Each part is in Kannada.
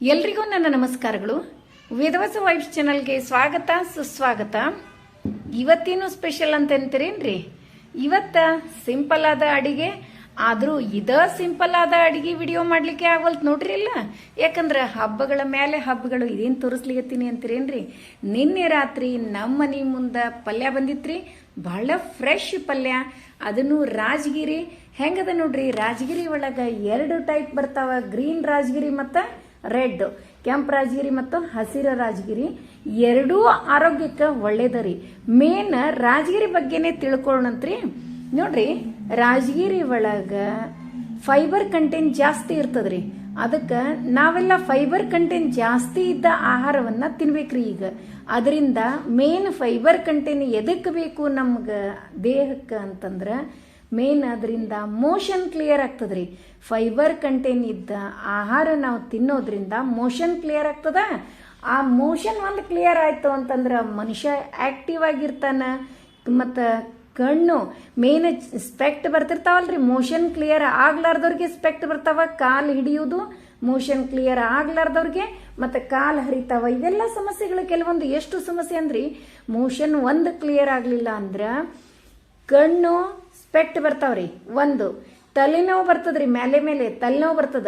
ಎಲ್ರಿಗೂ ನನ್ನ ನಮಸ್ಕಾರಗಳು. ವೇದವಾಸ ವೈಫ್ಸ್ ಚಾನಲ್ಗೆ ಸ್ವಾಗತ, ಸುಸ್ವಾಗತ. ಇವತ್ತೇನು ಸ್ಪೆಷಲ್ ಅಂತ ಅಂತೀರೇನ್ರಿ? ಇವತ್ತ ಸಿಂಪಲ್ ಆದ ಅಡಿಗೆ, ಆದರೂ ಇದ ಸಿಂಪಲ್ ಆದ ಅಡಿಗೆ ವಿಡಿಯೋ ಮಾಡ್ಲಿಕ್ಕೆ ಆಗವಲ್ತು ನೋಡ್ರಿ ಇಲ್ಲ ಯಾಕಂದ್ರೆ ಹಬ್ಬಗಳ ಮೇಲೆ ಹಬ್ಬಗಳು ಇದೇನು ತೋರಿಸ್ಲಿಕತ್ತೀನಿ ಅಂತೀರೇನ್ರಿ? ನಿನ್ನೆ ರಾತ್ರಿ ನಮ್ಮ ಮನೆ ಮುಂದೆ ಪಲ್ಯ ಬಂದಿತ್ರಿ. ಬಹಳ ಫ್ರೆಶ್ ಪಲ್ಯ. ಅದನ್ನು ರಾಜಗಿರಿ, ಹೆಂಗದ ನೋಡ್ರಿ? ರಾಜಗಿರಿ ಒಳಗ ಎರಡು ಟೈಪ್ ಬರ್ತಾವ. ಗ್ರೀನ್ ರಾಜಗಿರಿ ಮತ್ತು ರೆಡ್. ಕೆಂಪು ರಾಜಗಿರಿ ಮತ್ತು ಹಸಿರ ರಾಜಗಿರಿ ಎರಡೂ ಆರೋಗ್ಯಕ್ಕೆ ಒಳ್ಳೇದರಿ. ಮೇನ್ ರಾಜಗಿರಿ ಬಗ್ಗೆನೇ ತಿಳ್ಕೊಳ್ಳೋಣಂತ್ರಿ. ನೋಡ್ರಿ, ರಾಜಗಿರಿ ಒಳಗ ಫೈಬರ್ ಕಂಟೆಂಟ್ ಜಾಸ್ತಿ ಇರ್ತದ್ರಿ. ಅದಕ್ಕೆ ನಾವೆಲ್ಲ ಫೈಬರ್ ಕಂಟೆಂಟ್ ಜಾಸ್ತಿ ಇದ್ದ ಆಹಾರವನ್ನ ತಿನ್ಬೇಕ್ರಿ ಈಗ. ಅದರಿಂದ ಮೇನ್ ಫೈಬರ್ ಕಂಟೆಂಟ್ ಎದಕ್ಕೆ ಬೇಕು ನಮ್ಗೆ ದೇಹಕ್ಕೆ ಅಂತಂದ್ರೆ ಮೇನ್ ಅದರಿಂದ ಮೋಷನ್ ಕ್ಲಿಯರ್ ಆಗ್ತದ್ರಿ. ಫೈಬರ್ ಕಂಟೇನ್ ಇದ್ದ ಆಹಾರ ನಾವು ತಿನ್ನೋದ್ರಿಂದ ಮೋಷನ್ ಕ್ಲಿಯರ್ ಆಗ್ತದ? ಆ ಮೋಷನ್ ಒಂದು ಕ್ಲಿಯರ್ ಆಯ್ತು ಅಂತಂದ್ರೆ ಮನುಷ್ಯ ಆಕ್ಟಿವ್ ಆಗಿರ್ತಾನ. ಮತ್ತು ಕಣ್ಣು ಮೇನ್ ಸ್ಪೆಕ್ಟ್ ಬರ್ತಿರ್ತಾವಲ್ರಿ. ಮೋಷನ್ ಕ್ಲಿಯರ್ ಆಗ್ಲಾರ್ದವ್ರಿಗೆ ಸ್ಪೆಕ್ಟ್ ಬರ್ತಾವ. ಕಾಲು ಹಿಡಿಯೋದು ಮೋಷನ್ ಕ್ಲಿಯರ್ ಆಗ್ಲಾರ್ದವ್ರಿಗೆ. ಮತ್ತೆ ಕಾಲು ಹರಿತಾವ. ಇವೆಲ್ಲ ಸಮಸ್ಯೆಗಳು ಕೆಲವೊಂದು. ಎಷ್ಟು ಸಮಸ್ಯೆ ಅಂದ್ರಿ? ಮೋಷನ್ ಒಂದು ಕ್ಲಿಯರ್ ಆಗಲಿಲ್ಲ ಅಂದ್ರೆ ಕಣ್ಣು ಸ್ಪೆಕ್ಟ್ ಬರ್ತಾವ್ರಿ. ಒಂದು, ತಲೆನೋವು ಬರ್ತದ್ರಿ, ಮೇಲೆ ಮೇಲೆ ತಲೆನೋವು ಬರ್ತದ.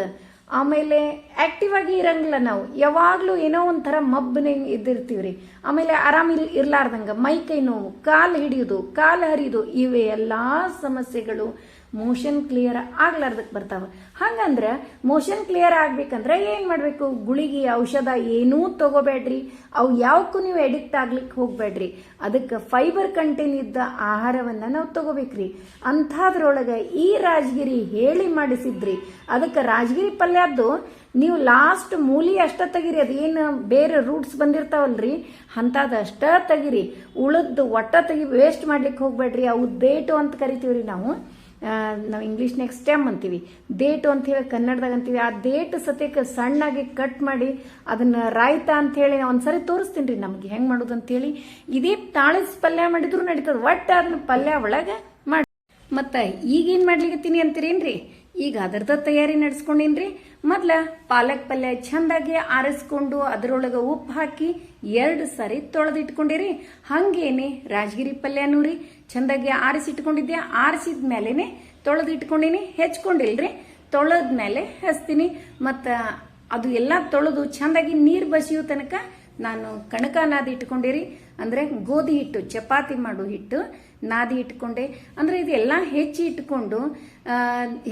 ಆಮೇಲೆ ಆಕ್ಟಿವ್ ಆಗಿ ಇರಂಗಿಲ್ಲ ನಾವು. ಯಾವಾಗಲೂ ಏನೋ ಒಂಥರ ಮಬ್ಬನೆ ಇದ್ದಿರ್ತೀವ್ರಿ. ಆಮೇಲೆ ಆರಾಮ ಇಲ್ ಇರ್ಲಾರ್ದಂಗ ಮೈ ಕೈ ನೋವು, ಕಾಲು ಹಿಡಿಯೋದು, ಕಾಲು ಹರಿಯೋದು ಇವೆ ಎಲ್ಲ ಸಮಸ್ಯೆಗಳು ಮೋಷನ್ ಕ್ಲಿಯರ್ ಆಗ್ಲಾರ್ದಕ್ಕೆ ಬರ್ತಾವ. ಹಂಗಂದ್ರೆ ಮೋಷನ್ ಕ್ಲಿಯರ್ ಆಗ್ಬೇಕಂದ್ರೆ ಏನ್ ಮಾಡ್ಬೇಕು? ಗುಳಿಗೆ, ಔಷಧ ಏನೂ ತಗೋಬೇಡ್ರಿ. ಅವು ಯಾವಕ್ಕೂ ನೀವು ಎಡಿಕ್ಟ್ ಆಗ್ಲಿಕ್ಕೆ ಹೋಗ್ಬೇಡ್ರಿ. ಅದಕ್ಕೆ ಫೈಬರ್ ಕಂಟೆಂಟ್ ಇದ್ದ ಆಹಾರವನ್ನ ನಾವು ತಗೋಬೇಕ್ರಿ. ಅಂಥದ್ರೊಳಗೆ ಈ ರಾಜಗಿರಿ ಹೇಳಿ ಮಾಡಿಸಿದ್ರಿ. ಅದಕ್ಕೆ ರಾಜಗಿರಿ ಪಲ್ಯದ್ದು ನೀವು ಲಾಸ್ಟ್ ಮೂಲಿ ಅಷ್ಟ ತೆಗಿರಿ. ಅದೇನು ಬೇರೆ ರೂಟ್ಸ್ ಬಂದಿರ್ತಾವಲ್ರಿ? ಅಂಥದ್ದು ಅಷ್ಟ ತೆಗಿರಿ. ಉಳದ್ದು ಒಟ್ಟ ತೆಗಿ ವೇಸ್ಟ್ ಮಾಡ್ಲಿಕ್ಕೆ ಹೋಗ್ಬೇಡ್ರಿ. ಅವು ದೇಟು ಅಂತ ಕರಿತೀವ್ರಿ ನಾವು. ನಾವು ಇಂಗ್ಲೀಷ್ನಾಗ ಸ್ಟೆಮ್ ಅಂತೀವಿ. ದೇಟು ಅಂತ ಹೇಳಿ ಕನ್ನಡದಾಗ ಅಂತೀವಿ. ಆ ಡೇಟ್ ಸತ್ಯಕ್ಕೆ ಸಣ್ಣಾಗಿ ಕಟ್ ಮಾಡಿ ಅದನ್ನ ರಾಯ್ತ ಅಂತ ಹೇಳಿ ಒಂದ್ಸರಿ ತೋರಿಸ್ತೀನಿ ರೀ ನಮ್ಗೆ ಹೆಂಗೆ ಮಾಡೋದು ಅಂತೇಳಿ ಇದೇ ತಾಳಿಸ್ ಪಲ್ಯ ಮಾಡಿದ್ರು ನಡೀತದ. ಒಟ್ಟು ಅದನ್ನ ಪಲ್ಯ ಒಳಗೆ ಮಾಡಿ ಮತ್ತು ಈಗೇನು ಮಾಡ್ಲಿಕತ್ತೀನಿ ಅಂತೀರೇನ್ರಿ? ಈಗ ಅದರದ ತಯಾರಿ ನಡೆಸ್ಕೊಂಡೇನ್ರಿ. ಮೊದ್ಲ ಪಾಲಕ್ ಪಲ್ಯ ಚಂದಾಗಿ ಆರಿಸ್ಕೊಂಡು ಅದರೊಳಗೆ ಉಪ್ಪು ಹಾಕಿ ಎರಡು ಸಾರಿ ತೊಳೆದಿಟ್ಕೊಂಡಿರಿ. ಹಂಗೇನೆ ರಾಜಗಿರಿ ಪಲ್ಯನೂ ರೀ ಚಂದಾಗಿ ಆರಿಸಿಟ್ಕೊಂಡಿದ್ದೆ. ಆರಿಸಿದ ಮೇಲೆನೆ ತೊಳೆದಿಟ್ಕೊಂಡಿನಿ. ಹೆಚ್ಕೊಂಡಿಲ್ರಿ. ತೊಳೆದ್ಮೇಲೆ ಹಚ್ತೀನಿ ಮತ್ತು ಅದು ಎಲ್ಲ ತೊಳೆದು ಚಂದಾಗಿ ನೀರು ಬಸಿಯೋ ತನಕ ನಾನು ಕಣಕನಾದ ಇಟ್ಕೊಂಡಿರಿ. ಅಂದರೆ ಗೋಧಿ ಹಿಟ್ಟು, ಚಪಾತಿ ಮಾಡೋ ಹಿಟ್ಟು ನಾದಿ ಇಟ್ಕೊಂಡೆ. ಅಂದರೆ ಇದೆಲ್ಲ ಹೆಚ್ಚಿ ಇಟ್ಕೊಂಡು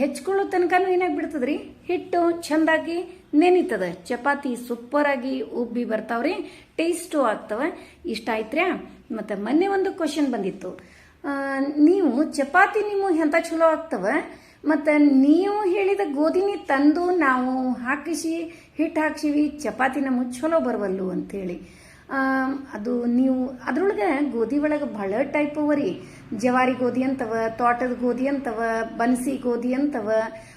ಹೆಚ್ಕೊಳ್ಳೋ ತನಕನೂ ಏನಾಗ್ಬಿಡ್ತದ್ರಿ? ಹಿಟ್ಟು ಚಂದಾಗಿ ನೆನಿತದ. ಚಪಾತಿ ಸೂಪರಾಗಿ ಉಬ್ಬಿ ಬರ್ತಾವ್ರಿ. ಟೇಸ್ಟು ಆಗ್ತವೆ. ಇಷ್ಟ ಆಯ್ತ್ರ್ಯಾ? ಮತ್ತು ಮೊನ್ನೆ ಒಂದು ಕ್ವಶನ್ ಬಂದಿತ್ತು. ನೀವು ಚಪಾತಿ ನಿಮ್ಮ ಎಂತ ಚಲೋ ಆಗ್ತವ? ಮತ್ತು ನೀವು ಹೇಳಿದ ಗೋಧಿನಿ ತಂದು ನಾವು ಹಾಕಿಸಿ ಹಿಟ್ಟು ಹಾಕ್ಸಿವಿ ಚಪಾತಿ ನಮಗೆ ಚಲೋ ಬರವಲ್ಲು ಅಂತೇಳಿ. ಅದು ನೀವು ಅದ್ರೊಳಗೆ ಗೋಧಿ ಒಳಗೆ ಭಾಳ ಟೈಪ್ ಅವ ರೀ. ಜವಾರಿ ಗೋಧಿ ಅಂತವ, ತೋಟದ ಗೋಧಿ ಅಂತವ, ಬನ್ಸಿ ಗೋಧಿ ಅಂತವ,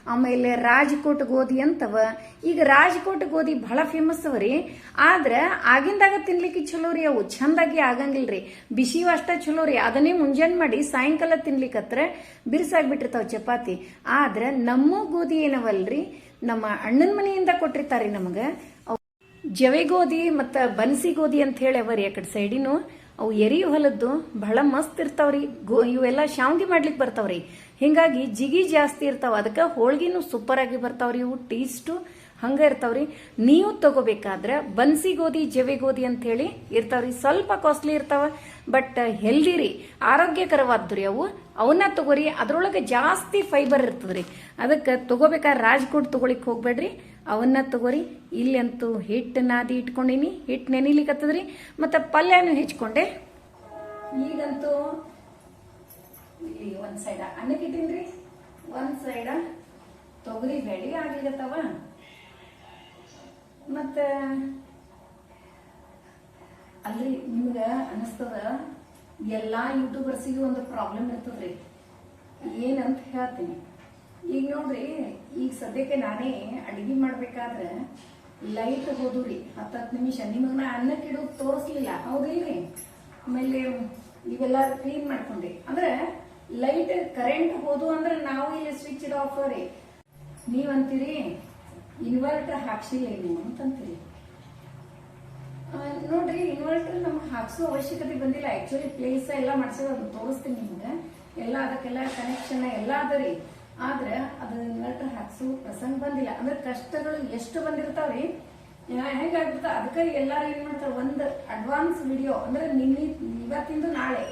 ಆಮೇಲೆ ರಾಜ್ಕೋಟ್ ಗೋಧಿ ಅಂತವ. ಈಗ ರಾಜ್ಕೋಟ್ ಗೋಧಿ ಬಹಳ ಫೇಮಸ್ ಅವ ರೀ. ಆದ್ರೆ ಆಗಿಂದಾಗ ತಿನ್ಲಿಕ್ಕೆ ಚಲೋ ರೀ, ಅವು ಚಂದಾಗಿ ಆಗಂಗಿಲ್ರಿ ಬಿಸಿ ಅಷ್ಟ ಚಲೋ ರೀ. ಅದನ್ನೇ ಮುಂಜಾನೆ ಮಾಡಿ ಸಾಯಂಕಾಲ ತಿನ್ಲಿಕ್ಕತ್ರ ಬಿರ್ಸಾಗ್ಬಿಟ್ಟಿರ್ತಾವ ಚಪಾತಿ. ಆದ್ರೆ ನಮ್ಮ ಗೋಧಿ ಏನವಲ್ರಿ? ನಮ್ಮ ಅಣ್ಣನ ಮನೆಯಿಂದ ಕೊಟ್ಟಿರ್ತಾರೆ ನಮಗೆ. ಜವೆ ಗೋಧಿ ಮತ್ತು ಬನ್ಸಿ ಗೋಧಿ ಅಂತ ಹೇಳಿ ಅವರಿ ಆ ಕಡೆ ಸೈಡಿನು, ಅವು ಎರಿ ಹೊಲದ್ದು ಬಹಳ ಮಸ್ತ್ ಇರ್ತಾವ್ರಿ. ಗೋ, ಇವೆಲ್ಲ ಶಾವ್ಗಿ ಮಾಡ್ಲಿಕ್ಕೆ ಬರ್ತಾವ್ರಿ. ಹಿಂಗಾಗಿ ಜಿಗಿ ಜಾಸ್ತಿ ಇರ್ತಾವ. ಅದಕ್ಕೆ ಹೋಳ್ಗಿನೂ ಸೂಪರ್ ಆಗಿ ಬರ್ತಾವ್ರಿ. ಇವು ಟೇಸ್ಟು ಹಂಗ ಇರ್ತಾವ್ರಿ. ನೀವು ತಗೋಬೇಕಾದ್ರೆ ಬನ್ಸಿ ಗೋಧಿ ಜವೆ ಗೋಧಿ ಅಂತ ಹೇಳಿ ಇರ್ತಾವ್ರಿ. ಸ್ವಲ್ಪ ಕಾಸ್ಟ್ಲಿ ಇರ್ತಾವ ಬಟ್ ಹೆಲ್ದಿ ರೀ. ಆರೋಗ್ಯಕರವಾದ್ರಿ ಅವು. ಅವನ್ನ ತಗೋರಿ. ಅದ್ರೊಳಗೆ ಜಾಸ್ತಿ ಫೈಬರ್ ಇರ್ತದ್ರಿ. ಅದಕ್ಕೆ ತಗೋಬೇಕಾದ್ರೆ ರಾಜ್ಕೋಟ್ ತಗೊಳಿಕ್ ಹೋಗ್ಬೇಡ್ರಿ. ಅವನ್ನ ತಗೋರಿ. ಇಲ್ಲಂತೂ ಹಿಟ್ಟು ನಾದಿ ಇಟ್ಕೊಂಡಿನಿ. ಹಿಟ್ಟು ನೆನಿಲಿಕ್ಕತ್ತದ್ರಿ ಮತ್ತು ಪಲ್ಯನೂ ಹೆಚ್ಕೊಂಡೆ. ಈಗಂತೂ ಇಲ್ಲಿ ಒಂದು ಸೈಡ ಅನ್ನಕ್ಕೆ ಇಟ್ಟೀನ್ರಿ. ಒಂದು ಸೈಡ ತೊಗರಿ ಬೆಳೆ ಆಗ್ಲಿಕತ್ತವ ಮತ್ತು ಅಲ್ರಿ ನಿಮ್ಗೆ ಅನಿಸ್ತದ ಎಲ್ಲ ಯೂಟ್ಯೂಬರ್ಸಿಗೂ ಒಂದು ಪ್ರಾಬ್ಲಮ್ ಇರ್ತದ್ರಿ. ಏನಂತ ಹೇಳ್ತೀನಿ. ಈಗ ನೋಡ್ರಿ ಈಗ ಸದ್ಯಕ್ಕೆ ನಾನೇ ಅಡಿಗೆ ಮಾಡ್ಬೇಕಾದ್ರೆ ಲೈಟ್ ಹೋದ್ರಿ ಹತ್ತು ಹತ್ತು ನಿಮಿಷ. ನಿಮಗೆ ಅನ್ನಕ್ಕೆ ಇಡೋದು ತೋರಿಸ್ಲಿಲ್ಲ. ಹೌದಿಲ್ರಿ ಆಮೇಲೆ ಇವೆಲ್ಲ ಕ್ಲೀನ್ ಮಾಡ್ಕೊಂಡೆ ಅಂದ್ರೆ ಲೈಟ್ ಕರೆಂಟ್ ಹೋದು ಅಂದ್ರೆ ನಾವು ಇಲ್ಲಿ ಸ್ವಿಚ್ ಆಫ್ ರೀ. ನೀವಂತೀರಿ? ಇನ್ವರ್ಟರ್ ಹಾಕ್ಸಿಲ್ಲ ನೀವು ಅಂತಂತೀರಿ. ನೋಡ್ರಿ ಇನ್ವರ್ಟರ್ ನಮ್ಗೆ ಹಾಕ್ಸೋ ಅವಶ್ಯಕತೆ ಬಂದಿಲ್ಲ. ಆಕ್ಚುಲಿ ಪ್ಲೇಸ್ ಎಲ್ಲ ಮಾಡ್ಸೋದು ಅದನ್ನ ತೋರಿಸ್ತೀನಿ ನಿಮ್ಗೆ. ಎಲ್ಲ ಅದಕ್ಕೆಲ್ಲ ಕನೆಕ್ಷನ್ ಎಲ್ಲ ಅದ ರೀ. ಆದ್ರೆ ಅದನ್ನ ಇನ್ವರ್ಟರ್ ಹಾಕ್ಸೋ ಪ್ರಸಂಗ ಬಂದಿಲ್ಲ. ಅಂದ್ರೆ ಕಷ್ಟಗಳು ಎಷ್ಟು ಬಂದಿರ್ತಾವ್ರಿ ಹೆಂಗಾಗ್ಬಿಡ್ತ ಅದಕ್ಕೆ ಎಲ್ಲಾರು ಏನ್ ಮಾಡ್ತಾರೆ ಒಂದು ಅಡ್ವಾನ್ಸ್ ವಿಡಿಯೋ ಅಂದ್ರೆ ನಿನ್ನೆ ಇವತ್ತಿಂದು ನಾಳೆ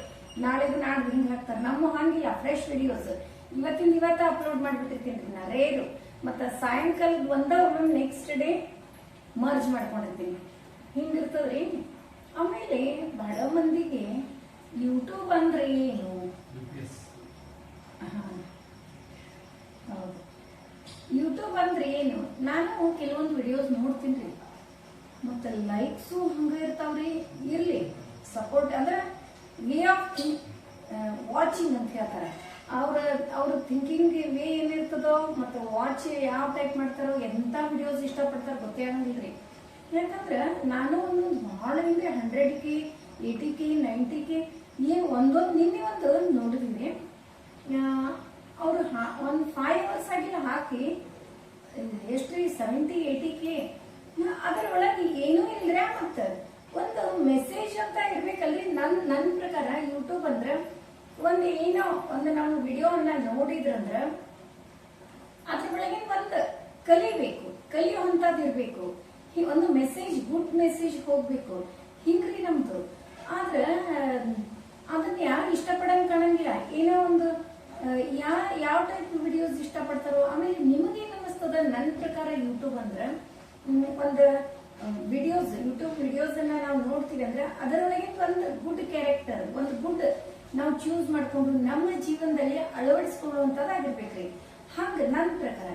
ನಾಳೆದು ನಾಡ್ದು ಹಿಂಗ್ ಹಾಕ್ತಾರೆ. ನಮ್ಮ ಹಂಗಿಲ್ಲ ಫ್ರೆಶ್ ವಿಡಿಯೋಸ್ ಇವತ್ತಿಂದ ಇವತ್ತ ಅಪ್ಲೋಡ್ ಮಾಡಿಬಿಟ್ಟಿರ್ತೀನಿ ನಾ ರೇರು. ಮತ್ತು ಸಾಯಂಕಾಲದ ಒಂದ ನೆಕ್ಸ್ಟ್ ಡೇ ಮರ್ಜ್ ಮಾಡ್ಕೊಂಡಿರ್ತೀನಿ. ಹಿಂಗಿರ್ತದ್ರಿ ಆಮೇಲೆ ಬಹಳ ಮಂದಿಗೆ ಯೂಟ್ಯೂಬ್ ಅಂದ್ರೆ ಏನು. ಹೌದು. ಯೂಟ್ಯೂಬ್ ಅಂದ್ರೆ ಏನು? ನಾನು ಕೆಲವೊಂದು ವಿಡಿಯೋಸ್ ನೋಡ್ತೀನಿ ರೀ. ಮತ್ತು ಲೈಕ್ಸು ಹಂಗೆ ಇರ್ತಾವ್ರಿ. ಇರಲಿ. ಸಪೋರ್ಟ್ ಅಂದ್ರೆ ವೇ ಆಫ್ ವಾಚಿಂಗ್ ಅಂತ ಹೇಳ್ತಾರೆ. ಅವ್ರ ಅವ್ರ ಥಿಂಕಿಂಗ್ ವೇ ಏನಿರ್ತದೋ ಮತ್ತು ವಾಚ್ ಯಾವ ಟೈಪ್ ಮಾಡ್ತಾರೋ ಎಂಥ ವಿಡಿಯೋಸ್ ಇಷ್ಟಪಡ್ತಾರೋ ಗೊತ್ತೇ ಆಗಂಗಿಲ್ಲ ರೀ. ಯಾಕಂದ್ರೆ ನಾನು ಒಂದು ಭಾಳ ಇದೆ hundred K eighty K ninety K ಏನು ಒಂದೊಂದು ನಿನ್ನೆ ಒಂದು ನೋಡಿದೀನಿ. ಅವರು ಒಂದು ಫೈವ್ ಅವರ್ಸ್ ಆಗಿಲ್ಲ ಹಾಕಿ, ಎಷ್ಟು ಸೆವೆಂಟಿ ಏಯ್ಟಿ ಕೆ ಅದರೊಳಗೆ ಏನೂ ಇಲ್ರ ಮತ್ತೆ ಒಂದು ಮೆಸೇಜ್ ಅಂತ ಇರ್ಬೇಕಲ್ಲಿ. ನನ್ ನನ್ನ ಪ್ರಕಾರ ಯೂಟ್ಯೂಬ್ ಅಂದ್ರೆ ಒಂದು ಏನೋ, ಒಂದು ನಾವು ವಿಡಿಯೋವನ್ನ ನೋಡಿದ್ರಂದ್ರ ಅದ್ರ ಒಳಗೆ ಒಂದು ಕಲಿಬೇಕು ಕಲಿಯುವಂಥದ್ದು ಇರಬೇಕು. ಒಂದು ಮೆಸೇಜ್ ಗುಡ್ ಮೆಸೇಜ್ ಹೋಗ್ಬೇಕು. ಹಿಂಗ್ರಿ ನಮ್ದು. ಆದ್ರೆ, ಅದನ್ನ ಯಾರು ಇಷ್ಟಪಡಂಗ್ ಕಾಣಂಗಿಲ್ಲ. ಏನೋ ಒಂದು ಯಾ, ಯಾವ ಟೈಪ್ ವಿಡಿಯೋಸ್ ಇಷ್ಟಪಡ್ತಾರೋ, ಆಮೇಲೆ ನಿಮಗೇನು ಅನ್ನಿಸ್ತದ? ನನ್ನ ಪ್ರಕಾರ ಯೂಟ್ಯೂಬ್ ಅಂದ್ರೆ ಒಂದು ವಿಡಿಯೋಸ್ ಯೂಟ್ಯೂಬ್ ವಿಡಿಯೋಸ್ ಅನ್ನ ನಾವು ನೋಡ್ತೀವಿ ಅಂದ್ರೆ, ಅದರೊಳಗೆ ಒಂದು ಗುಡ್ ಕ್ಯಾರೆಕ್ಟರ್ ಒಂದು ಗುಡ್ ನಾವು ಚೂಸ್ ಮಾಡಿಕೊಂಡು ನಮ್ಮ ಜೀವನದಲ್ಲಿ ಅಳವಡಿಸ್ಕೊಳ್ಳುವಂತದಾಗಿರ್ಬೇಕ್ರಿ ಹಂಗ ನನ್ನ ಪ್ರಕಾರ,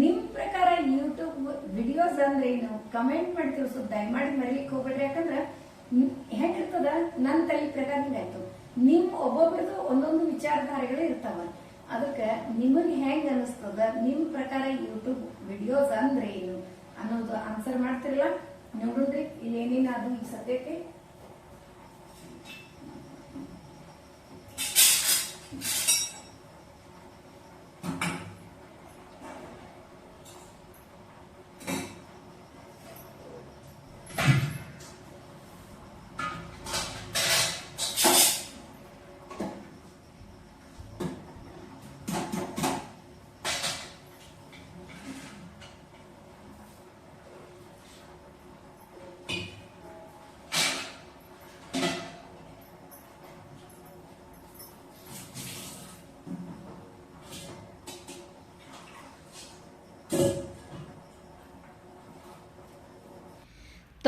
ನಿಮ್ ಪ್ರಕಾರ ಯೂಟ್ಯೂಬ್ ವಿಡಿಯೋಸ್ ಅಂದ್ರೆ ಏನು? ಕಮೆಂಟ್ ಮಾಡಿ ತಿಳಿಸೋದು ದಯಮಾಡಿ ಮರಿಲಿಕ್ಕೆ ಹೋಗ್ಬೇಡ್ರಿ. ಯಾಕಂದ್ರೆ ಹೆಂಗಿರ್ತದ? ನನ್ನ ತಲೆ ಪ್ರಕಾರ ಹಿಂಗಾಯ್ತು ನಿಮ್ ಒಬ್ಬೊಬ್ರದ್ದು ಒಂದೊಂದು ವಿಚಾರಧಾರೆಗಳು ಇರ್ತಾವ. ಅದಕ್ಕೆ ನಿಮಗೆ ಹೆಂಗ್ ಅನಿಸ್ತದ? ನಿಮ್ ಪ್ರಕಾರ ಯೂಟ್ಯೂಬ್ ವಿಡಿಯೋಸ್ ಅಂದ್ರೆ ಏನು ಅನ್ನೋದು ಆನ್ಸರ್ ಮಾಡ್ತಿರಲ್ಲ? ನೋಡ್ರಿ ಇಲ್ಲಿ ಈ ಸದ್ಯಕ್ಕೆ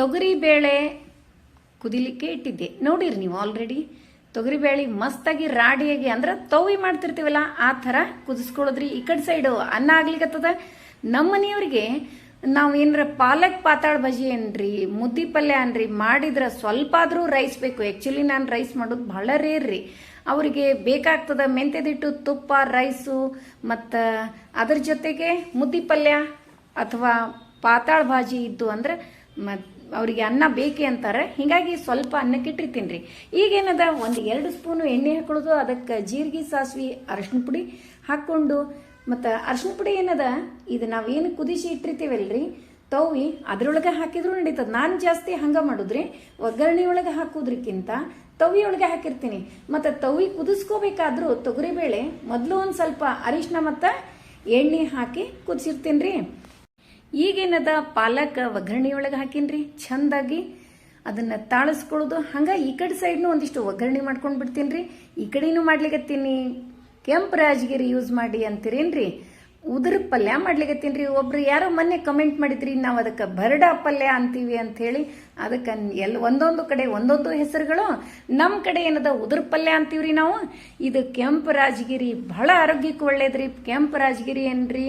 ತೊಗರಿ ಬೇಳೆ ಕುದಿಲಿಕ್ಕೆ ಇಟ್ಟಿದ್ದೆ. ನೋಡಿರಿ ನೀವು ಆಲ್ರೆಡಿ ತೊಗರಿ ಬೇಳೆ ಮಸ್ತಾಗಿ ರಾಡಿಯಾಗಿ ಅಂದ್ರೆ ತವಿ ಮಾಡ್ತಿರ್ತೀವಲ್ಲ, ಆ ಥರ ಕುದಿಸ್ಕೊಳ್ಳೋದ್ರಿ. ಈ ಕಡೆ ಸೈಡು ಅನ್ನ ಆಗ್ಲಿಕ್ಕತ್ತದ ನಮ್ಮ ಮನೆಯವ್ರಿಗೆ ನಾವು ಏನಾರ ಪಾಲಕ್ ಪಾತಾಳ ಬಜಿ ಏನ್ರಿ, ಮುದ್ದಿ ಪಲ್ಯ ಅನ್ರಿ ಮಾಡಿದ್ರೆ ಸ್ವಲ್ಪ ಆದರೂ ರೈಸ್ ಬೇಕು. ಆ್ಯಕ್ಚುಲಿ ನಾನು ರೈಸ್ ಮಾಡೋದು ಭಾಳ ರೇರ್ ರೀ. ಅವರಿಗೆ ಬೇಕಾಗ್ತದ ಮೆಂತ್ಯದಿಟ್ಟು ತುಪ್ಪ ರೈಸು ಮತ್ತು ಅದ್ರ ಜೊತೆಗೆ ಮುದ್ದಿ ಪಲ್ಯ ಅಥವಾ ಪಾತಾಳ ಭಾಜಿ ಇದ್ದು ಅಂದ್ರೆ ಮತ್ ಅವರಿಗೆ ಅನ್ನ ಬೇಕೇ ಅಂತಾರೆ. ಹೀಗಾಗಿ ಸ್ವಲ್ಪ ಅನ್ನಕ್ಕೆ ಇಟ್ಟಿರ್ತೀನಿ ರೀ ಈಗೇನದ ಒಂದು ಎರಡು ಸ್ಪೂನು ಎಣ್ಣೆ ಹಾಕೊಳ್ಳೋದು, ಅದಕ್ಕೆ ಜೀರಿಗೆ ಸಾಸಿವೆ, ಅರಶಿನ ಪುಡಿ ಹಾಕ್ಕೊಂಡು, ಮತ್ತು ಅರಶಿನ ಪುಡಿ ಏನದ, ಇದು ನಾವೇನು ಕುದಿಸಿ ಇಟ್ಟಿರ್ತೀವಲ್ರಿ, ತವ್ವಿ ಅದ್ರೊಳಗೆ ಹಾಕಿದ್ರು ನಡೀತದೆ. ನಾನು ಜಾಸ್ತಿ ಹಂಗೆ ಮಾಡೋದ್ರಿ, ಒಗ್ಗರಣೆ ಒಳಗೆ ಹಾಕೋದ್ರಕ್ಕಿಂತ ತವಿ ಹಾಕಿರ್ತೀನಿ. ಮತ್ತು ತವಿ ಕುದಿಸ್ಕೋಬೇಕಾದ್ರೂ ತೊಗರಿಬೇಳೆ ಮೊದಲು ಒಂದು ಸ್ವಲ್ಪ ಅರಿಶಿನ ಮತ್ತು ಎಣ್ಣೆ ಹಾಕಿ ಕುದಿಸಿರ್ತೀನಿ ರೀ ಈಗೇನದ ಪಾಲಕ್ ಒಗ್ಗರಣೆ ಒಳಗೆ ಹಾಕಿನ್ರಿ? ಚಂದಾಗಿ ಅದನ್ನ ತಾಳಿಸ್ಕೊಳ್ಳೋದು. ಹಂಗೆ ಈ ಕಡೆ ಸೈಡ್ನು ಒಂದಿಷ್ಟು ಒಗ್ಗರಣೆ ಮಾಡ್ಕೊಂಡು ಬಿಡ್ತೀನಿ ರೀ ಈ ಕಡೆನೂ ಮಾಡ್ಲಿಕ್ಕೆ ಕೆಂಪು ರಾಜಗಿರಿ ಯೂಸ್ ಮಾಡಿ ಅಂತೀರೇನ್ರಿ? ಉದುರು ಪಲ್ಯ ಮಾಡ್ಲಿಕತ್ತೀನಿ ರೀ ಒಬ್ರು ಯಾರೋ ಮೊನ್ನೆ ಕಮೆಂಟ್ ಮಾಡಿದ್ರಿ, ನಾವು ಅದಕ್ಕೆ ಬರಡ ಪಲ್ಯ ಅಂತೀವಿ ಅಂತ ಹೇಳಿ ಅದಕ್ಕೆ ಎಲ್ಲ ಒಂದೊಂದು ಕಡೆ ಒಂದೊಂದು ಹೆಸರುಗಳು. ನಮ್ಮ ಕಡೆ ಏನದ ಉದ್ರ ಪಲ್ಯ ಅಂತೀವ್ರಿ ನಾವು. ಇದು ಕೆಂಪು ರಾಜಗಿರಿ, ಬಹಳ ಆರೋಗ್ಯಕ್ಕೆ ಒಳ್ಳೇದ್ರಿ. ಕೆಂಪು ರಾಜಗಿರಿ ಏನ್ರಿ,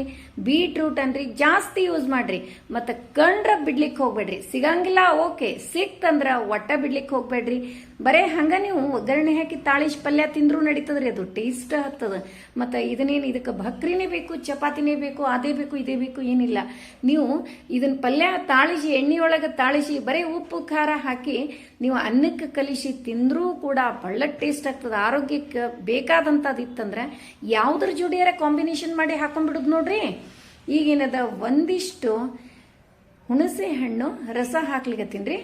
ಬೀಟ್ರೂಟ್ ಅನ್ರಿ, ಜಾಸ್ತಿ ಯೂಸ್ ಮಾಡ್ರಿ. ಮತ್ತು ಕಂಡ್ರ ಬಿಡ್ಲಿಕ್ಕೆ ಹೋಗ್ಬೇಡ್ರಿ. ಸಿಗಂಗಿಲ್ಲ, ಓಕೆ. ಸಿಕ್ತಂದ್ರ ಒಟ್ಟ ಬಿಡ್ಲಿಕ್ಕೆ ಹೋಗ್ಬೇಡ್ರಿ. ಬರೇ ಹಂಗ ನೀವು ಒಗ್ಗರಣೆ ಹಾಕಿ ತಾಳಿಶ್ ಪಲ್ಯ ತಿಂದ್ರು ನಡೀತದ್ರಿ, ಅದು ಟೇಸ್ಟ್ ಹತ್ತದ. ಮತ್ತು ಇದನ್ನೇನು ಇದಕ್ಕೆ ಭಕ್ರಿನೇ ಬೇಕು, ಚಪಾತಿನೇ ಬೇಕು, ಅದೇ ಬೇಕು, ಇದೇ ಬೇಕು, ಏನಿಲ್ಲ. ನೀವು ಇದನ್ನ ಪಲ್ಯ ತಾಳಿಸಿ ಎಣ್ಣೆಯೊಳಗೆ ತಾಳಿಸಿ ಬರೀ ಉಪ್ಪು, ಖಾರ ಹಾಕಿ ನೀವು ಅನ್ನಕ್ಕೆ ಕಲಿಸಿ ತಿಂದ್ರೂ ಕೂಡ ಬಳ್ಳ ಟೇಸ್ಟ್ ಆಗ್ತದೆ. ಆರೋಗ್ಯಕ್ಕೆ ಬೇಕಾದಂಥದ್ದು ಇತ್ತಂದ್ರೆ ಯಾವುದ್ರ ಜೋಡಿಯಾರ ಕಾಂಬಿನೇಷನ್ ಮಾಡಿ ಹಾಕೊಂಡ್ಬಿಡುದು ನೋಡ್ರಿ. ಈಗೇನದ, ಒಂದಿಷ್ಟು ಹುಣಸೆ ಹಣ್ಣು ರಸ ಹಾಕ್ಲಿಕತ್ತೀನಿ ರೀ.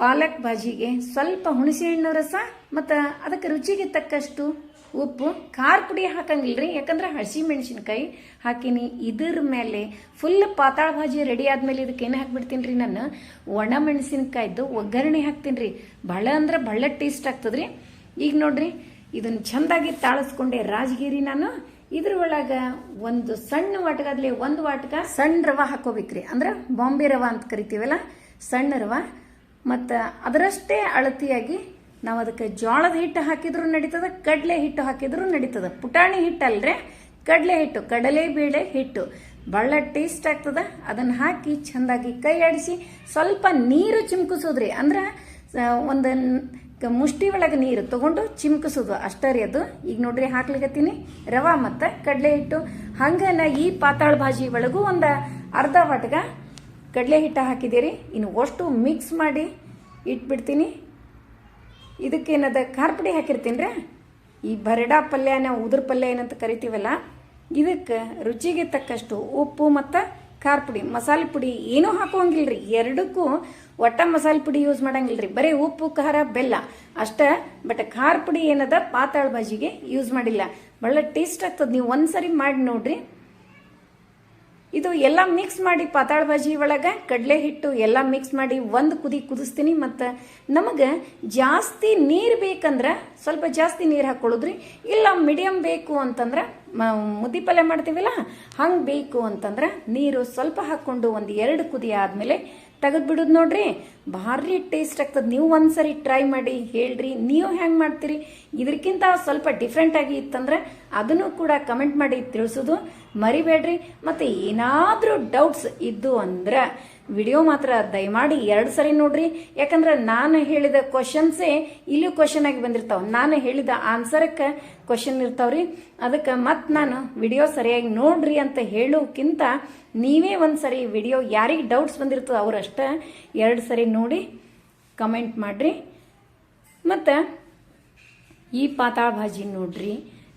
ಪಾಲಕ್ ಬಾಜಿಗೆ ಸ್ವಲ್ಪ ಹುಣಸೆ ಹಣ್ಣು ರಸ ಮತ್ತು ಅದಕ್ಕೆ ರುಚಿಗೆ ತಕ್ಕಷ್ಟು ಉಪ್ಪು, ಖಾರ ಪುಡಿ ಹಾಕಂಗಿಲ್ರಿ. ಯಾಕಂದ್ರೆ ಹಸಿ ಮೆಣಸಿನ್ಕಾಯಿ ಹಾಕಿನಿ. ಇದ್ರ ಮೇಲೆ ಫುಲ್ ಪಾತಾಳ ಭಾಜಿ ರೆಡಿ ಆದಮೇಲೆ ಇದಕ್ಕೆ ಏನು ಹಾಕ್ಬಿಡ್ತೀನಿ ರೀ ನಾನು? ಒಣ ಮೆಣಸಿನ್ಕಾಯ್ದು ಒಗ್ಗರಣೆ ಹಾಕ್ತೀನಿ ರೀ ಭಾಳ ಅಂದ್ರೆ ಭಾಳ ಟೇಸ್ಟ್ ಆಗ್ತದ್ರಿ. ಈಗ ನೋಡ್ರಿ, ಇದನ್ನು ಚಂದಾಗಿ ತಾಳಿಸ್ಕೊಂಡೆ ರಾಜಗಿರಿ ನಾನು. ಇದ್ರ ಒಳಗೆ ಒಂದು ಸಣ್ಣ ವಾಟಗಾದ್ಲೆ ಒಂದು ವಾಟಗ ಸಣ್ಣ ರವ ಹಾಕೋಬೇಕ್ರಿ. ಅಂದ್ರೆ ಬಾಂಬೆ ರವ ಅಂತ ಕರಿತೀವಲ್ಲ, ಸಣ್ಣ ರವ. ಮತ್ತು ಅದರಷ್ಟೇ ಅಳತಿಯಾಗಿ ನಾವು ಅದಕ್ಕೆ ಜೋಳದ ಹಿಟ್ಟು ಹಾಕಿದ್ರು ನಡೀತದ, ಕಡಲೆ ಹಿಟ್ಟು ಹಾಕಿದ್ರು ನಡೀತದ. ಪುಟಾಣಿ ಹಿಟ್ಟು ಅಲ್ರೆ ಕಡಲೆ ಹಿಟ್ಟು, ಕಡಲೆ ಬೇಳೆ ಹಿಟ್ಟು. ಭಾಳ ಟೇಸ್ಟ್ ಆಗ್ತದ. ಅದನ್ನು ಹಾಕಿ ಚೆಂದಾಗಿ ಕೈ ಆಡಿಸಿ ಸ್ವಲ್ಪ ನೀರು ಚಿಮ್ಕಿಸೋದ್ರಿ. ಅಂದ್ರೆ ಒಂದು ಮುಷ್ಟಿ ಒಳಗೆ ನೀರು ತಗೊಂಡು ಚಿಮ್ಕಿಸೋದು ಅಷ್ಟೇ ರೀ ಅದು. ಈಗ ನೋಡ್ರಿ ಹಾಕ್ಲಿಕತ್ತೀನಿ. ರವಾ ಮತ್ತು ಕಡಲೆ ಹಿಟ್ಟು. ಹಂಗೆ ನಾ ಈ ಪಾತಾಳ ಭಾಜಿ ಒಳಗೂ ಒಂದು ಅರ್ಧ ವಾಟ್ಗ ಕಡಲೆ ಹಿಟ್ಟು ಹಾಕಿದ್ದೀರಿ. ಇನ್ನು ಅಷ್ಟು ಮಿಕ್ಸ್ ಮಾಡಿ ಇಟ್ಬಿಡ್ತೀನಿ. ಇದಕ್ಕೇನದ ಖಾರ ಪುಡಿ ಹಾಕಿರ್ತೀನಿ ರೀ. ಈ ಬರಡಾ ಪಲ್ಯ ನಾವು ಉದುರು ಪಲ್ಯ ಏನಂತ ಕರಿತೀವಲ್ಲ, ಇದಕ್ಕೆ ರುಚಿಗೆ ತಕ್ಕಷ್ಟು ಉಪ್ಪು ಮತ್ತು ಖಾರ ಪುಡಿ ಮಸಾಲೆ ಪುಡಿ ಏನೂ ಹಾಕೋಂಗಿಲ್ರಿ ಎರಡಕ್ಕೂ ಒಟ್ಟ ಮಸಾಲೆ ಪುಡಿ ಯೂಸ್ ಮಾಡಂಗಿಲ್ರಿ ಬರೀ ಉಪ್ಪು, ಖಾರ, ಬೆಲ್ಲ ಅಷ್ಟ. ಬಟ್ ಖಾರ ಪುಡಿ ಏನದ ಪಾತಾಳ ಭಾಜಿಗೆ ಯೂಸ್ ಮಾಡಿಲ್ಲ. ಭಾಳ ಟೇಸ್ಟ್ ಆಗ್ತದೆ. ನೀವು ಒಂದ್ಸರಿ ಮಾಡಿ ನೋಡ್ರಿ. ಇದು ಎಲ್ಲ ಮಿಕ್ಸ್ ಮಾಡಿ ಪಾತಾಳ ಬಾಜಿ ಒಳಗೆ ಕಡಲೆ ಹಿಟ್ಟು ಎಲ್ಲ ಮಿಕ್ಸ್ ಮಾಡಿ ಒಂದು ಕುದಿ ಕುದಿಸ್ತೀನಿ. ಮತ್ತು ನಮಗೆ ಜಾಸ್ತಿ ನೀರು ಬೇಕಂದ್ರೆ ಸ್ವಲ್ಪ ಜಾಸ್ತಿ ನೀರು ಹಾಕ್ಕೊಳ್ಳೋದ್ರಿ ಇಲ್ಲ ಮೀಡಿಯಮ್ ಬೇಕು ಅಂತಂದ್ರೆ ಮುದ್ದೆ ಪಲ್ಯ ಮಾಡ್ತೀವಲ್ಲ, ಹಂಗೆ ಬೇಕು ಅಂತಂದ್ರೆ ನೀರು ಸ್ವಲ್ಪ ಹಾಕ್ಕೊಂಡು ಒಂದು ಎರಡು ಕುದಿ ಆದಮೇಲೆ ತೆಗೆದ್ಬಿಡೋದು ನೋಡ್ರಿ. ಭಾರಿ ಟೇಸ್ಟ್ ಆಗ್ತದೆ. ನೀವು ಒಂದ್ಸರಿ ಟ್ರೈ ಮಾಡಿ ಹೇಳ್ರಿ. ನೀವು ಹೆಂಗೆ ಮಾಡ್ತೀರಿ? ಇದಕ್ಕಿಂತ ಸ್ವಲ್ಪ ಡಿಫ್ರೆಂಟ್ ಆಗಿ ಇತ್ತಂದ್ರೆ ಅದನ್ನು ಕೂಡ ಕಮೆಂಟ್ ಮಾಡಿ ತಿಳಿಸೋದು ಮರಿಬೇಡ್ರಿ. ಮತ್ತೆ ಏನಾದರೂ ಡೌಟ್ಸ್ ಇದ್ದು ಅಂದ್ರೆ ವಿಡಿಯೋ ಮಾತ್ರ ದಯಮಾಡಿ ಎರಡು ಸರಿ ನೋಡ್ರಿ. ಯಾಕಂದ್ರೆ ನಾನು ಹೇಳಿದ ಕ್ವಶನ್ಸೇ ಇಲ್ಲಿ ಕ್ವಶನ್ ಆಗಿ ಬಂದಿರ್ತಾವ. ನಾನು ಹೇಳಿದ ಆನ್ಸರ್ಕ್ಕೆ ಕ್ವಶನ್ ಇರ್ತಾವ್ರಿ. ಅದಕ್ಕೆ ಮತ್ತೆ ನಾನು ವಿಡಿಯೋ ಸರಿಯಾಗಿ ನೋಡ್ರಿ ಅಂತ ಹೇಳೋಕ್ಕಿಂತ ನೀವೇ ಒಂದು ಸರಿ ವಿಡಿಯೋ ಯಾರಿಗೆ ಡೌಟ್ಸ್ ಬಂದಿರ್ತದೆ ಅವರಷ್ಟೇ ಎರಡು ಸರಿ ನೋಡಿ ಕಮೆಂಟ್ ಮಾಡ್ರಿ. ಮತ್ತು ಈ ಪಾತಾಳ ಭಾಜಿ ನೋಡ್ರಿ.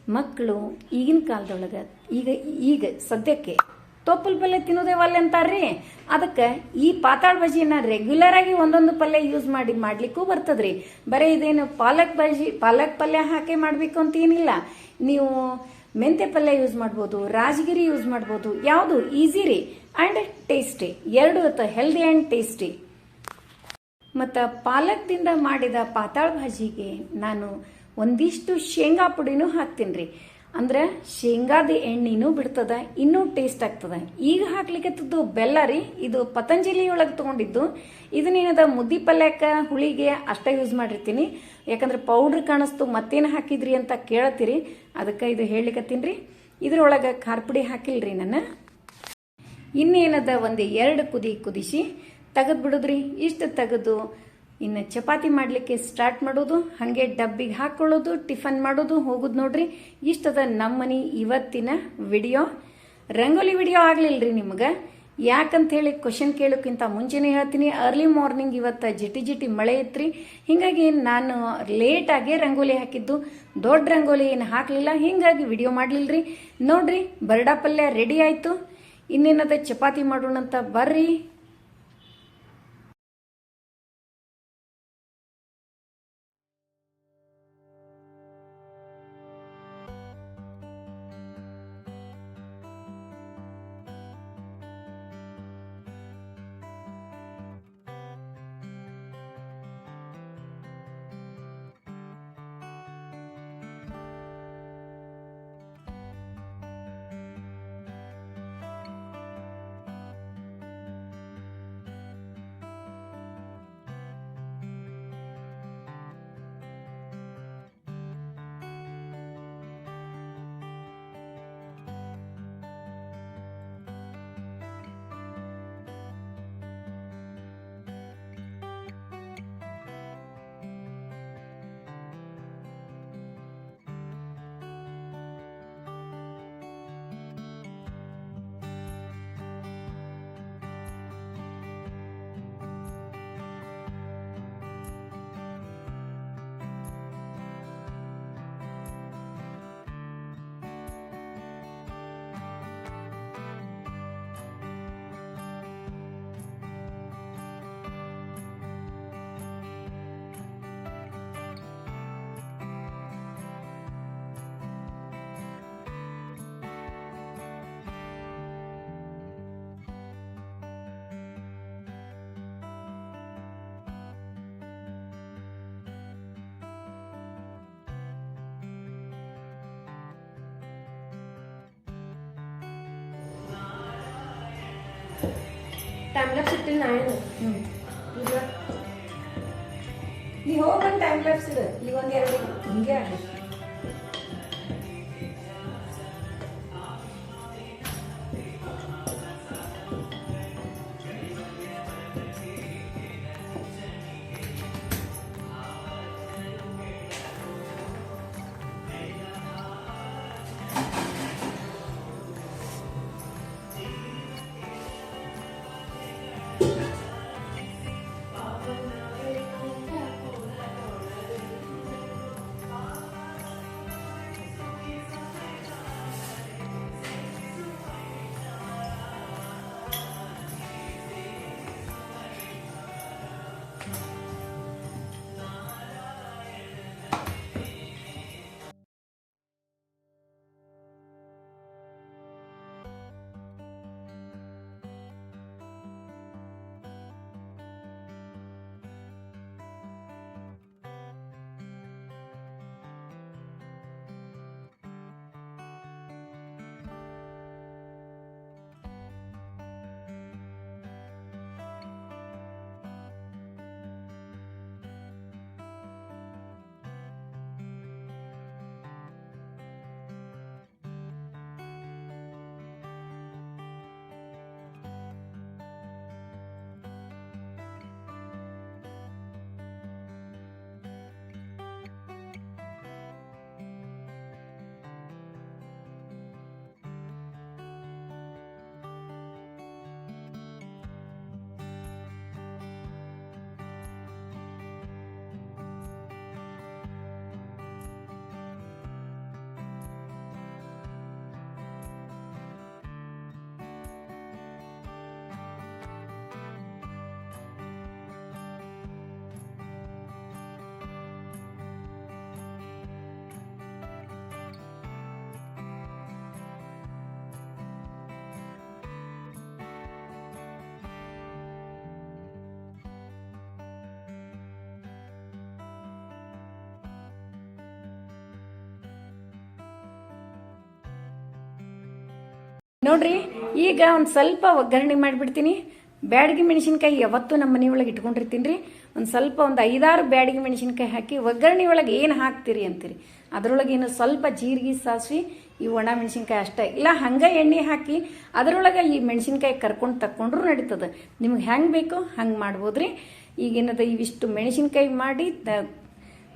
ಮಕ್ಕಳು ಈಗಿನ ಕಾಲದೊಳಗೆ ಈಗ ಈಗ ಸದ್ಯಕ್ಕೆ ತೊಪ್ಪಲ್ ಪಲ್ಯ ತಿನ್ನೋದೇ ಒಲ್ಲೆ ಅಂತಾರ್ರಿ? ಅದಕ್ಕೆ ಈ ಪಾತಾಳ ಬಜಿನ ರೆಗ್ಯುಲರ್ ಆಗಿ ಒಂದೊಂದು ಪಲ್ಯ ಯೂಸ್ ಮಾಡಿ ಮಾಡ್ಲಿಕ್ಕೂ ಬರ್ತದ್ರಿ. ಬರೀ ಇದೇನು ಪಾಲಕ್ ಬಜಿ ಪಾಲಕ್ ಪಲ್ಯ ಹಾಕಿ ಮಾಡಬೇಕು ಅಂತ ಏನಿಲ್ಲ ನೀವು ಮೆಂತೆ ಪಲ್ಯ ಯೂಸ್ ಮಾಡ್ಬೋದು, ರಾಜಗಿರಿ ಯೂಸ್ ಮಾಡ್ಬೋದು, ಯಾವುದು ಈಸಿ ರೀ ಆ್ಯಂಡ್ ಟೇಸ್ಟಿ ಎರಡು ಹೆಲ್ದಿ ಆ್ಯಂಡ್ ಟೇಸ್ಟಿ ಮತ್ತು ಪಾಲಕ್ದಿಂದ ಮಾಡಿದ ಪಾತಾಳ ಭಾಜಿಗೆ ನಾನು ಒಂದಿಷ್ಟು ಶೇಂಗಾ ಪುಡಿನೂ ಹಾಕ್ತೀನಿ ರೀ ಅಂದ್ರೆ ಶೇಂಗಾದ ಎಣ್ಣೆನೂ ಬಿಡ್ತದ, ಇನ್ನೂ ಟೇಸ್ಟ್ ಆಗ್ತದ. ಈಗ ಹಾಕ್ಲಿಕ್ಕತ್ತದ್ದು ಬೆಲ್ಲ ರೀ, ಇದು ಪತಂಜಲಿ ಒಳಗೆ ತಗೊಂಡಿದ್ದು ಇದನ್ನೇನದ ಮುದ್ದಿ ಪಲ್ಯಕ್ಕೆ ಹುಳಿಗೆ ಅಷ್ಟೇ ಯೂಸ್ ಮಾಡಿರ್ತೀನಿ. ಯಾಕಂದ್ರೆ ಪೌಡ್ರ್ ಕಾಣಿಸ್ತು, ಮತ್ತೇನು ಹಾಕಿದ್ರಿ ಅಂತ ಕೇಳತ್ತೀರಿ. ಅದಕ್ಕೆ ಇದು ಹೇಳಲಿಕ್ಕತ್ತೀನಿ ರೀ. ಇದ್ರೊಳಗೆ ಖಾರ ಪುಡಿ ಹಾಕಿಲ್ರಿ ನನ್ನ. ಇನ್ನೇನದ, ಒಂದು ಎರಡು ಕುದಿ ಕುದಿಸಿ ತೆಗೆದು ಬಿಡುದ್ರಿ ಇಷ್ಟು ತೆಗೆದು ಇನ್ನು ಚಪಾತಿ ಮಾಡಲಿಕ್ಕೆ ಸ್ಟಾರ್ಟ್ ಮಾಡೋದು, ಹಾಗೆ ಡಬ್ಬಿಗೆ ಹಾಕ್ಕೊಳ್ಳೋದು ಟಿಫನ್ ಮಾಡೋದು ಹೋಗೋದು ನೋಡ್ರಿ. ಇಷ್ಟದ ನಮ್ಮನಿ ಇವತ್ತಿನ ವಿಡಿಯೋ. ರಂಗೋಲಿ ವಿಡಿಯೋ ಆಗ್ಲಿಲ್ರಿ ನಿಮ್ಗೆ? ಯಾಕಂತ ಹೇಳಿ ಕ್ವಶನ್ ಕೇಳೋಕ್ಕಿಂತ ಮುಂಚೆನೇ ಹೇಳ್ತೀನಿ ಅರ್ಲಿ ಮಾರ್ನಿಂಗ್ ಇವತ್ತು ಜಿಟಿ ಜಿಟಿ ಮಳೆ ಇತ್ತು ಹಿಂಗಾಗಿ ನಾನು ಲೇಟಾಗಿ ರಂಗೋಲಿ ಹಾಕಿದ್ದು. ದೊಡ್ಡ ರಂಗೋಲಿ ಏನು ಹಾಕಲಿಲ್ಲ, ಹಿಂಗಾಗಿ ವಿಡಿಯೋ ಮಾಡಲಿಲ್ಲರಿ ನೋಡ್ರಿ ಬರ್ಡಾ ಪಲ್ಯ ರೆಡಿ ಆಯಿತು. ಇನ್ನೇನದ ಚಪಾತಿ ಮಾಡೋಣಂತ ಬರ್ರಿ. ಟೈಮ್ ಲ್ಯಾಪ್ಸ್ ಇಟ್ಟಿಲ್ಲ ನಾನು ಈಗ ನೀ ಹೋಗಂತ ಟೈಮ್ ಲ್ಯಾಪ್ಸ್ ಇಡು ಈಗ ಒಂದು ಎರಡು ಹಿಂಗೆ ಆಗಲಿ. ನೋಡ್ರಿ, ಈಗ ಒಂದು ಸ್ವಲ್ಪ ಒಗ್ಗರಣೆ ಮಾಡಿಬಿಡ್ತೀನಿ. ಬ್ಯಾಡಗಿ ಮೆಣಸಿನ್ಕಾಯಿ ಯಾವತ್ತೂ ನಮ್ಮ ಮನೆ ಒಳಗೆ ಇಟ್ಕೊಂಡಿರ್ತೀನಿ ರೀ ಒಂದು ಸ್ವಲ್ಪ ಒಂದು ಐದಾರು ಬ್ಯಾಡಗಿ ಮೆಣಸಿನ್ಕಾಯಿ ಹಾಕಿ ಒಗ್ಗರಣೆ ಒಳಗೆ ಏನು ಹಾಕ್ತೀರಿ ಅಂತೀರಿ. ಅದರೊಳಗೆ ಏನು ಸ್ವಲ್ಪ ಜೀರಿಗೆ, ಸಾಸಿವೆ, ಈ ಒಣ ಮೆಣಸಿನ್ಕಾಯಿ ಅಷ್ಟೇ. ಇಲ್ಲ, ಹಂಗೆ ಎಣ್ಣೆ ಹಾಕಿ ಅದರೊಳಗೆ ಈ ಮೆಣಸಿನ್ಕಾಯಿ ಕರ್ಕೊಂಡು ತಕ್ಕೊಂಡ್ರು ನಡೀತದೆ. ನಿಮ್ಗೆ ಹೆಂಗೆ ಬೇಕು ಹಂಗೆ ಮಾಡ್ಬೋದ್ರಿ. ಈಗೇನದ ಇವಿಷ್ಟು ಮೆಣಸಿನ್ಕಾಯಿ ಮಾಡಿ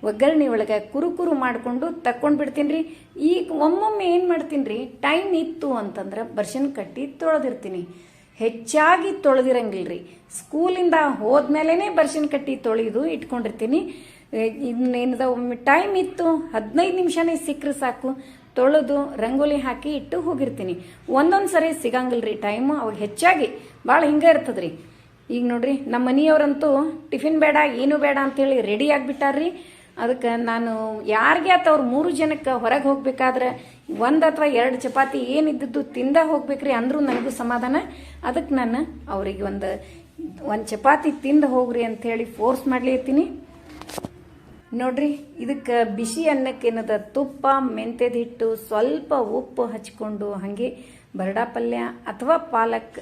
ಒಗ್ಗರಣೆ ಒಳಗೆ ಕುರುಕುರು ಕುರು ಮಾಡಿಕೊಂಡು ತಕ್ಕೊಂಡು ಬಿಡ್ತೀನಿ ರೀ ಈಗ ಒಮ್ಮೊಮ್ಮೆ ಏನು ಮಾಡ್ತೀನಿ ರೀ ಟೈಮ್ ಇತ್ತು ಅಂತಂದ್ರೆ ಬರ್ಷನ್ ಕಟ್ಟಿ ತೊಳೆದಿರ್ತೀನಿ. ಹೆಚ್ಚಾಗಿ ತೊಳೆದಿರಂಗಿಲ್ಲ ರೀ ಸ್ಕೂಲಿಂದ ಹೋದ್ಮೇಲೆ ಬರ್ಷನ್ ಕಟ್ಟಿ ತೊಳೆದು ಇಟ್ಕೊಂಡಿರ್ತೀನಿ. ಇನ್ನೇನದ ಒಮ್ಮೆ ಟೈಮ್ ಇತ್ತು, ಹದಿನೈದು ನಿಮಿಷನೇ ಸಿಕ್ಕರೆ ಸಾಕು. ತೊಳೆದು ರಂಗೋಲಿ ಹಾಕಿ ಇಟ್ಟು ಹೋಗಿರ್ತೀನಿ. ಒಂದೊಂದು ಸರಿ ಸಿಗಂಗಿಲ್ಲ ರೀ ಟೈಮು ಅವಾಗ ಹೆಚ್ಚಾಗಿ ಭಾಳ ಹಿಂಗೆ ಇರ್ತದ್ರಿ. ಈಗ ನೋಡ್ರಿ ನಮ್ಮ ಮನೆಯವ್ರಂತೂ ಟಿಫಿನ್ ಬೇಡ, ಏನು ಬೇಡ ಅಂತೇಳಿ ರೆಡಿ ಆಗಿಬಿಟ್ಟಾರ್ರಿ. ಅದಕ್ಕೆ ನಾನು ಯಾರಿಗೆ ಆತ ಅವ್ರು ಮೂರು ಜನಕ್ಕೆ ಹೊರಗೆ ಹೋಗ್ಬೇಕಾದ್ರೆ ಒಂದು ಅಥವಾ ಎರಡು ಚಪಾತಿ ಏನಿದ್ದದ್ದು ತಿಂದ ಹೋಗ್ಬೇಕ್ರಿ ಅಂದರೂ ನನಗೂ ಸಮಾಧಾನ. ಅದಕ್ಕೆ ನಾನು ಅವರಿಗೆ ಒಂದು ಒಂದು ಚಪಾತಿ ತಿಂದು ಹೋಗ್ರಿ ಅಂಥೇಳಿ ಫೋರ್ಸ್ ಮಾಡ್ಲಿತ್ತೀನಿ ನೋಡ್ರಿ, ಇದಕ್ಕೆ ಬಿಸಿ ಅನ್ನಕ್ಕೇನದ ತುಪ್ಪ, ಮೆಂತ್ಯದ ಹಿಟ್ಟು, ಸ್ವಲ್ಪ ಉಪ್ಪು ಹಚ್ಕೊಂಡು ಹಾಗೆ ಬರಡಾ ಪಲ್ಯ ಅಥವಾ ಪಾಲಕ್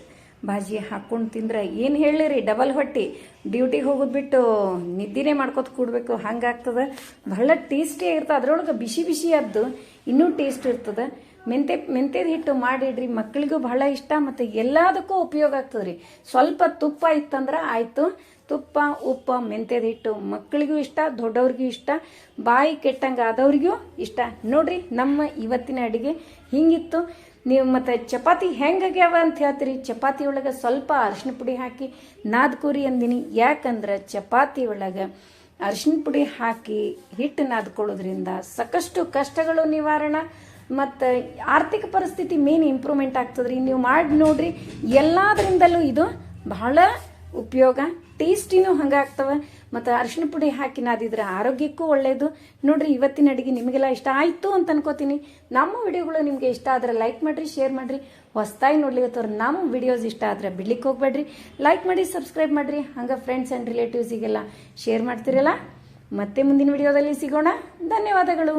ಭಾಜಿ ಹಾಕ್ಕೊಂಡು ತಿಂದ್ರೆ ಏನು ಹೇಳಿರಿ ಡಬಲ್ ಹೊಟ್ಟಿ. ಡ್ಯೂಟಿಗೆ ಹೋಗೋದು ಬಿಟ್ಟು ನಿದ್ದಿನೇ ಮಾಡ್ಕೊತ ಕೂಡಬೇಕು. ಹಂಗಾಗ್ತದೆ. ಬಹಳ ಟೇಸ್ಟಿ ಇರ್ತದೆ ಅದರೊಳಗೆ ಬಿಸಿ ಬಿಸಿ ಅದ್ದು ಇನ್ನೂ ಟೇಸ್ಟ್ ಇರ್ತದೆ. ಮೆಂತೆ ಮೆಂತ್ಯದ ಹಿಟ್ಟು ಮಾಡಿಡ್ರಿ. ಮಕ್ಕಳಿಗೂ ಬಹಳ ಇಷ್ಟ ಮತ್ತು ಎಲ್ಲದಕ್ಕೂ ಉಪಯೋಗ ಆಗ್ತದೆ ರೀ ಸ್ವಲ್ಪ ತುಪ್ಪ ಇತ್ತಂದ್ರೆ ಆಯಿತು. ತುಪ್ಪ, ಉಪ್ಪ ಮೆಂತ್ಯದ ಹಿಟ್ಟು ಮಕ್ಕಳಿಗೂ ಇಷ್ಟ, ದೊಡ್ಡವ್ರಿಗೂ ಇಷ್ಟ, ಬಾಯಿ ಕೆಟ್ಟಂಗೆ ಆದವ್ರಿಗೂ ಇಷ್ಟ. ನೋಡ್ರಿ ನಮ್ಮ ಇವತ್ತಿನ ಅಡುಗೆ ಹಿಂಗಿತ್ತು. ನೀವು ಮತ್ತು ಚಪಾತಿ ಹೆಂಗಾಗ್ಯಾವ ಅಂತ ಹೇಳ್ತೀರಿ? ಚಪಾತಿ ಒಳಗೆ ಸ್ವಲ್ಪ ಅರಶಿನ ಪುಡಿ ಹಾಕಿ ನಾದ್ಕೋರಿ ಅಂದಿನಿ. ಯಾಕಂದ್ರೆ ಚಪಾತಿ ಒಳಗೆ ಅರಶಿನ ಪುಡಿ ಹಾಕಿ ಹಿಟ್ಟು ನಾದ್ಕೊಳ್ಳೋದ್ರಿಂದ ಸಾಕಷ್ಟು ಕಷ್ಟಗಳು ನಿವಾರಣ ಮತ್ತು ಆರ್ಥಿಕ ಪರಿಸ್ಥಿತಿ ಮೇನ್ ಇಂಪ್ರೂವ್ಮೆಂಟ್ ಆಗ್ತದ್ರಿ. ನೀವು ಮಾಡಿ ನೋಡ್ರಿ, ಎಲ್ಲದರಿಂದಲೂ ಇದು ಬಹಳ ಉಪಯೋಗ ಟೇಸ್ಟಿನೂ ಹಂಗಾಗ್ತವೆ. ಮತ್ತು ಅರಿಶಿನ ಪುಡಿ ಹಾಕಿ ನಾದಿದ್ರೆ ಆರೋಗ್ಯಕ್ಕೂ ಒಳ್ಳೆಯದು ನೋಡ್ರಿ, ಇವತ್ತಿನ ಅಡುಗೆ ನಿಮಗೆಲ್ಲ ಇಷ್ಟ ಆಯಿತು ಅಂತ ಅನ್ಕೋತೀನಿ. ನಮ್ಮ ವಿಡಿಯೋಗಳು ನಿಮಗೆ ಇಷ್ಟ ಆದರೆ ಲೈಕ್ ಮಾಡಿರಿ, ಶೇರ್ ಮಾಡಿರಿ. ಹೊಸ್ದಾಗಿ ನೋಡ್ಲಿಕ್ಕತ್ತವ್ರು ನಮ್ಮ ವಿಡಿಯೋಸ್ ಇಷ್ಟ ಆದರೆ ಬಿಡ್ಲಿಕ್ಕೆ ಹೋಗ್ಬೇಡ್ರಿ. ಲೈಕ್ ಮಾಡಿ, ಸಬ್ಸ್ಕ್ರೈಬ್ ಮಾಡಿರಿ. ಹಂಗೆ ಫ್ರೆಂಡ್ಸ್ ಆ್ಯಂಡ್ ರಿಲೇಟಿವ್ಸಿಗೆಲ್ಲ ಶೇರ್ ಮಾಡ್ತಿರಲ್ಲ. ಮತ್ತೆ ಮುಂದಿನ ವಿಡಿಯೋದಲ್ಲಿ ಸಿಗೋಣ. ಧನ್ಯವಾದಗಳು.